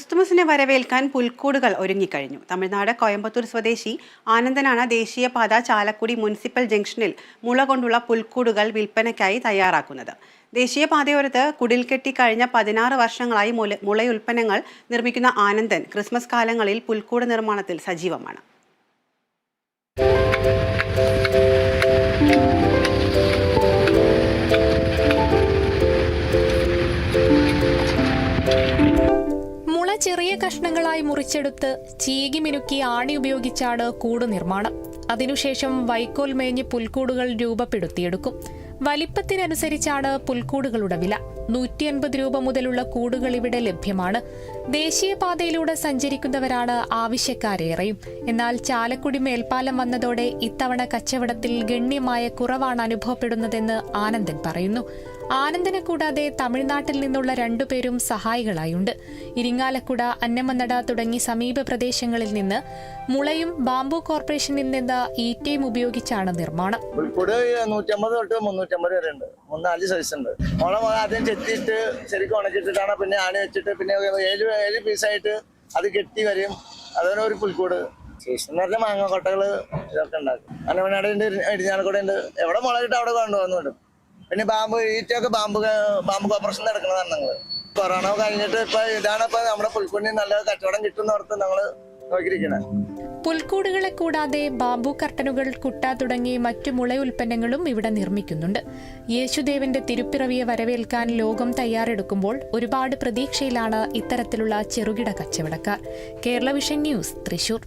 ക്രിസ്തുമസിനെ വരവേൽക്കാൻ പുൽക്കൂടുകൾ ഒരുങ്ങിക്കഴിഞ്ഞു. തമിഴ്നാട് കോയമ്പത്തൂർ സ്വദേശി ആനന്ദനാണ് ദേശീയപാത ചാലക്കുടി മുനിസിപ്പൽ ജംഗ്ഷനിൽ മുള കൊണ്ടുള്ള പുൽക്കൂടുകൾ വിൽപ്പനയ്ക്കായി തയ്യാറാക്കുന്നത്. ദേശീയപാതയോരത്ത് കുടിൽ കെട്ടി കഴിഞ്ഞ പതിനാറ് വർഷങ്ങളായി മുള മുളയുൽപ്പന്നങ്ങൾ നിർമ്മിക്കുന്ന ആനന്ദൻ ക്രിസ്മസ് കാലങ്ങളിൽ പുൽക്കൂട് നിർമ്മാണത്തിൽ സജീവമാണ്. ചെറിയ കഷ്ണങ്ങളായി മുറിച്ചെടുത്ത് ചീകി മിനുക്കി ആണി ഉപയോഗിച്ചാണ് കൂട് നിർമ്മാണം. അതിനുശേഷം വൈക്കോൽ മേഞ്ഞ് പുൽക്കൂടുകൾ രൂപപ്പെടുത്തിയെടുക്കും. വലിപ്പത്തിനനുസരിച്ചാണ് പുൽക്കൂടുകളുടെ വില. നൂറ്റി അൻപത് രൂപ മുതലുള്ള കൂടുകൾ ഇവിടെ ലഭ്യമാണ്. ദേശീയപാതയിലൂടെ സഞ്ചരിക്കുന്നവരാണ് ആവശ്യക്കാരേറെയും. എന്നാൽ ചാലക്കുടി മേൽപ്പാലം വന്നതോടെ ഇത്തവണ കച്ചവടത്തിൽ ഗണ്യമായ കുറവാണ് അനുഭവപ്പെടുന്നതെന്ന് ആനന്ദൻ പറയുന്നു. ആനന്ദനെ കൂടാതെ തമിഴ്നാട്ടിൽ നിന്നുള്ള രണ്ടുപേരും സഹായികളായുണ്ട്. ഇരിങ്ങാലക്കുട അന്നമനട തുടങ്ങി സമീപ പ്രദേശങ്ങളിൽ നിന്ന് മുളയും ബാംബു കോർപ്പറേഷനിൽ നിന്ന് ഈറ്റയും ഉപയോഗിച്ചാണ് നിർമ്മാണം. നൂറ്റമ്പത് തൊട്ട് മുന്നൂറ്റമ്പത് വരെ ഉണ്ട്. മൂന്നാൽ സൈസ് ഉണ്ട്. മുള ആദ്യം ചെത്തിയിട്ട് ശരിക്കും ഉണക്കിയിട്ടിട്ടാണ് പിന്നെ ആണി വെച്ചിട്ട് പിന്നെ ഏഴ് ഏഴ് പീസായിട്ട് അത് കെട്ടി വരും. അതുപോലെ ഒരു പുൽക്കൂട്. ശേഷം എന്ന് മാങ്ങ കൊട്ടകൾ ഇതൊക്കെ ഉണ്ടാക്കും. ഉണ്ട് ഇടിഞ്ഞാലക്കൂടെ ഉണ്ട് എവിടെ മുള കിട്ടും അവിടെ കൊണ്ടുവന്നു പിന്നെ ബാമ്പ് ഈറ്റൊക്കെ ബാമ്പ് ബാമ്പ് കോപ്പറേഷൻ നടക്കുന്നതാണ് ഞങ്ങൾ. കൊറോണ കഴിഞ്ഞിട്ട് ഇപ്പൊ ഇതാണ് ഇപ്പൊ നമ്മുടെ പുൽക്കൂടിന് നല്ല കച്ചവടം കിട്ടുന്ന ഓർത്ത് ഞങ്ങൾ നോക്കിയിരിക്കുന്നത് പുൽക്കൂടുകളെ കൂടാതെ ബാംബു കർട്ടനുകൾ കുട്ട തുടങ്ങി മറ്റു മുള ഉൽപ്പന്നങ്ങളും ഇവിടെ നിർമ്മിക്കുന്നുണ്ട്. യേശുദേവന്റെ തിരുപ്പിറവിയെ വരവേൽക്കാൻ ലോകം തയ്യാറെടുക്കുമ്പോൾ ഒരുപാട് പ്രതീക്ഷയിലാണ് ഇത്തരത്തിലുള്ള ചെറുകിട കച്ചവടക്കാർ. Kerala vision news Thrissur.